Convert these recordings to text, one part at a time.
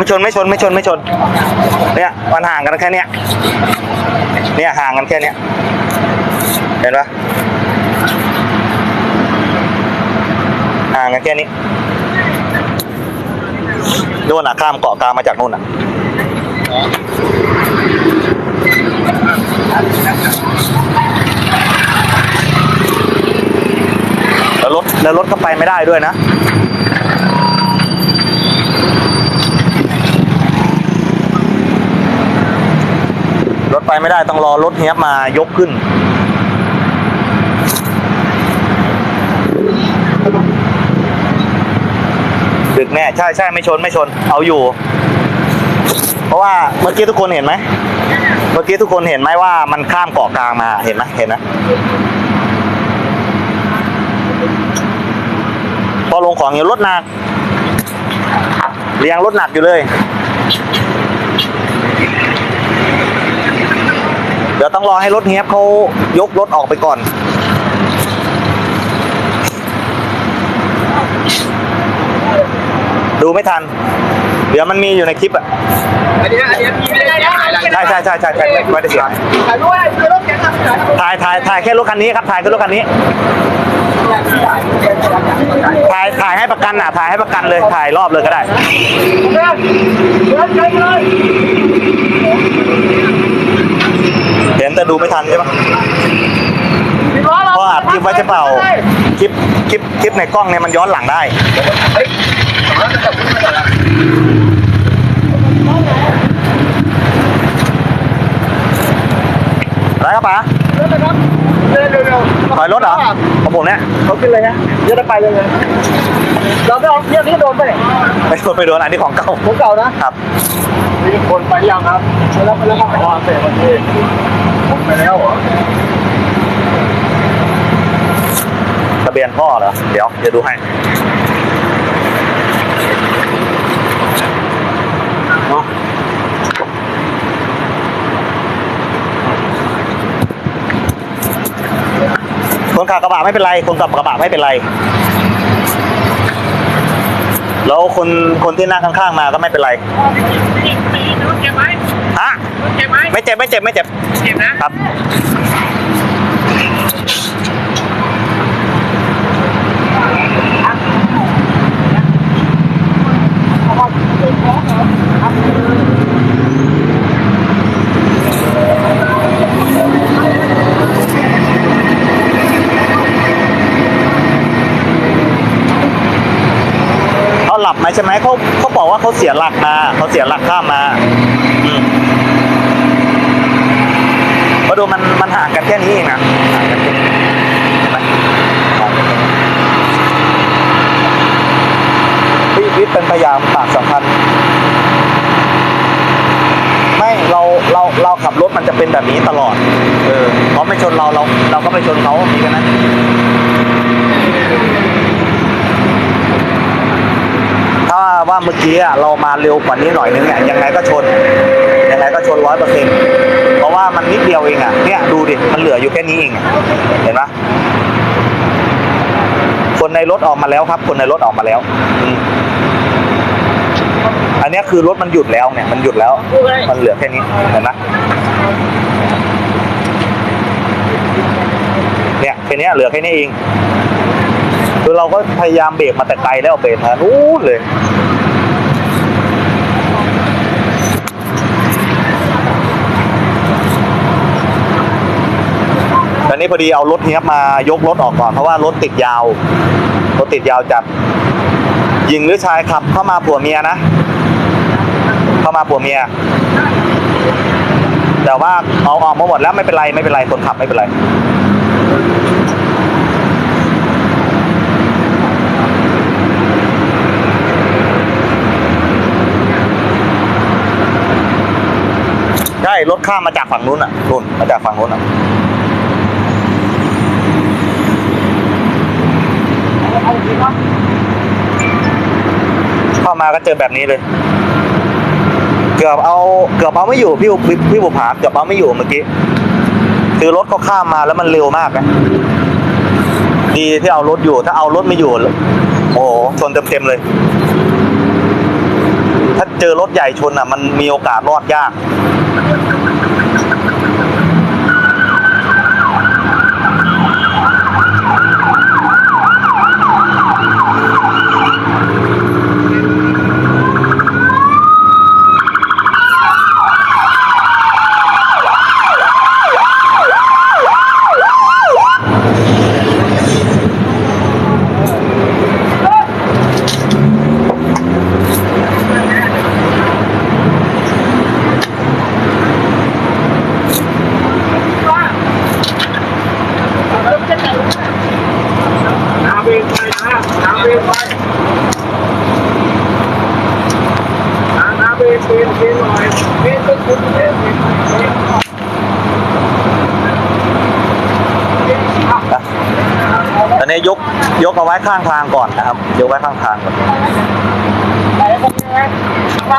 ไม่ชนไม่ชนไม่ชนไม่ชน เนี่ยมันห่างกันแค่เนี้ยเนี่ยห่างกันแค่เนี้ยเห็นปะห่างกันแค่นี้นู่นอะข้ามเกาะกลางมาจากนู่นอะแล้วรถแล้วรถก็ไปไม่ได้ด้วยนะ ไปไม่ได้ต้องรอรถเฮียบมายกขึ้น ดึกแน่ใช่ใช่ไม่ชนไม่ชน เอาอยู่ เพราะว่าเมื่อกี้ทุกคนเห็นไหมเมื่อกี้ทุกคนเห็นไหมว่ามันข้ามเกาะกลางมาเห็นไหมเห็นนะพอลงของอยู่รถหนักเรียงรถหนักอยู่เลย เดี๋ยวต้องรอให้รถเฮียบเขายกรถออกไปก่อน ดูไม่ทัน เดี๋ยวมันมีอยู่ในคลิปอะอันนี้อันนี้พี่ไม่ได้ถ่ายอะไรใช่ใช่ใช่ใช่ใช่ไม่ไม่ได้เสียถ่ายด้วยคือรถเก๋งขับถ่ายถ่ายถ่ายถ่ายแค่รถคันนี้ครับถ่ายแค่รถคันนี้ถ่ายถ่ายให้ประกันอะถ่ายให้ประกันเลยถ่ายรอบเลยก็ได้ เดินเดินใจเลยเห็นแต่ดูไม่ทันใช่ปะสิบล้อเราเพราะอัดคลิปไว้จะเปล่าคลิปคลิปคลิปในกล้องเนี่ยมันย้อนหลังได้เฮ้ยรถจะขับขึ้นมาก่อนละอะไรครับป๋าเดินนะครับเดินเร็วๆถอยรถเหรอของผมเนี่ยเขาขึ้นเลยนะเดี๋ยวจะไปเลยเราไม่เอาเรื่องนี้โดนไปเนี่ยไม่โดนไม่โดนอันนี้ของเก่าผมเก่านะครับมีคนไปยังครับไปแล้วไปแล้วครับอ๋อเสร็จวันที่ผมไปแล้วเหรอ ทะเบียนพ่อเหรอ เดี๋ยวเดี๋ยวดูให้คนขับกระบะไม่เป็นไร คนขับกระบะไม่เป็นไร แล้วคนคนที่นั่งข้างๆมาก็ไม่เป็นไรเจ็บไหมฮะเจ็บไหมไม่เจ็บไม่เจ็บไม่เจ็บเจ็บนะครับ เขาหลับไหม ใช่ไหมเขาเขาบอกว่าเขาเสียหลักมาเขาเสียหลักข้ามมาอืมมาดูมันมันห่างกันแค่นี้เองนะห่างกันแค่นี้เห็นไหมห่างกันแค่นี้พี่วิทย์เป็นพยายามปากสำคัญไม่เราเราเราขับรถมันจะเป็นแบบนี้ตลอด เออเขาไม่ชนเราเรา เราก็ไม่ชนเขามีกันนั้น ถ้า ว่าเมื่อกี้เรามาเร็วกว่านี้หน่อยนึงเนี่ยยังไงก็ชนยังไงก็ชนร้อยเปอร์เซ็นต์เพราะว่ามันนิดเดียวเองอะเนี่ยดูดิมันเหลืออยู่แค่นี้เองเห็นปะคนในรถออกมาแล้วครับ คนในรถออกมาแล้ว อันนี้คือรถมันหยุดแล้วเนี่ย มันหยุดแล้ว มันเหลือแค่นี้เห็นปะเนี่ยแค่นี้เหลือแค่นี้เอง คือเราก็พยายามเบรกมาแต่ไกลแล้วเบรกมานู้นเลย ต่นี่พอดีเอารถเนี้ยมายกรถออกก่อนเพราะว่ารถติดยาวรถติดยาวจัดหญิงหรือชายขับเข้ามาผัวเมียนะ เข้ามาผัวเมีย แต่ว่าเอาออกมาหมดแล้วไม่เป็นไรไม่เป็นไรคนขับไม่เป็นไรใช่รถข้ามมาจากฝั่งนู้นอะนู่นมาจากฝั่งนู้นอะ เข้ามาก็เจอแบบนี้เลย เกือบเอาเกือบเอาไม่อยู่พี่พี่พี่บุภาเกือบเอาไม่อยู่เมื่อกี้คือรถเขาข้ามมาแล้วมันเร็วมากนะดีที่เอารถอยู่ ถ้าเอารถไม่อยู่ โอ้โชนเต็มๆเลย ถ้าเจอรถใหญ่ชนอะ มันมีโอกาสรอดยาก น้ำเบนไปนะน้ำเบนไปน้ำน้ำเบนเบนเบนหน่อยเบนเป็นคุณเบนเบนเบน ตอนนี้ ยกเอาไว้ข้างทางก่อนนะครับ ยกไว้ข้างทางก่อน ไปตรงนี้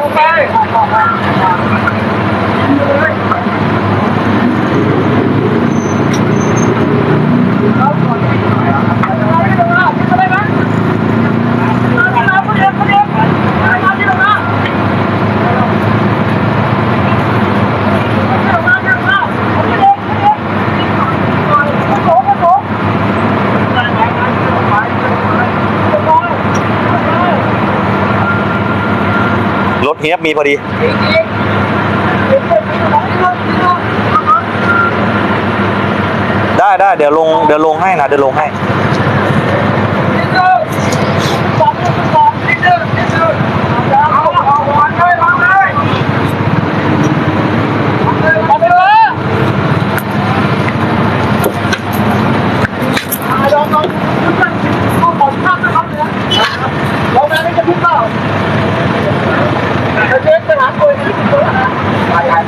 วไป เฮียบมีพอดี ได้ได้เดี๋ยวลงเดี๋ยวลงให้นะเดี๋ยวลงให้ ค่อยๆไปพูดค่อยๆไปค่อยๆเข้าเย็น เอาไปเ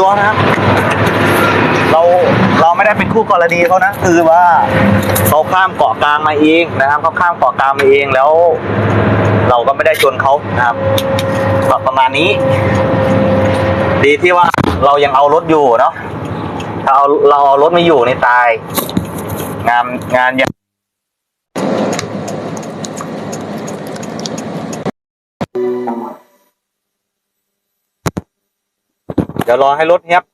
ตัวนะครับ เราเราไม่ได้เป็น คู่กรณีเขานะคือว่าเขาข้ามเกาะกลางมาเองนะครับเขาข้ามเกาะกลางมาเองแล้ว เราก็ไม่ได้ชนเขานะครับแบบประมาณนี้ ดีที่ว่าเรายังเอารถอยู่เนาะถ้าเอาเราเอารถไม่อยู่ในตาย งานงานยังเดี๋ยวรอให้รถเฮียบ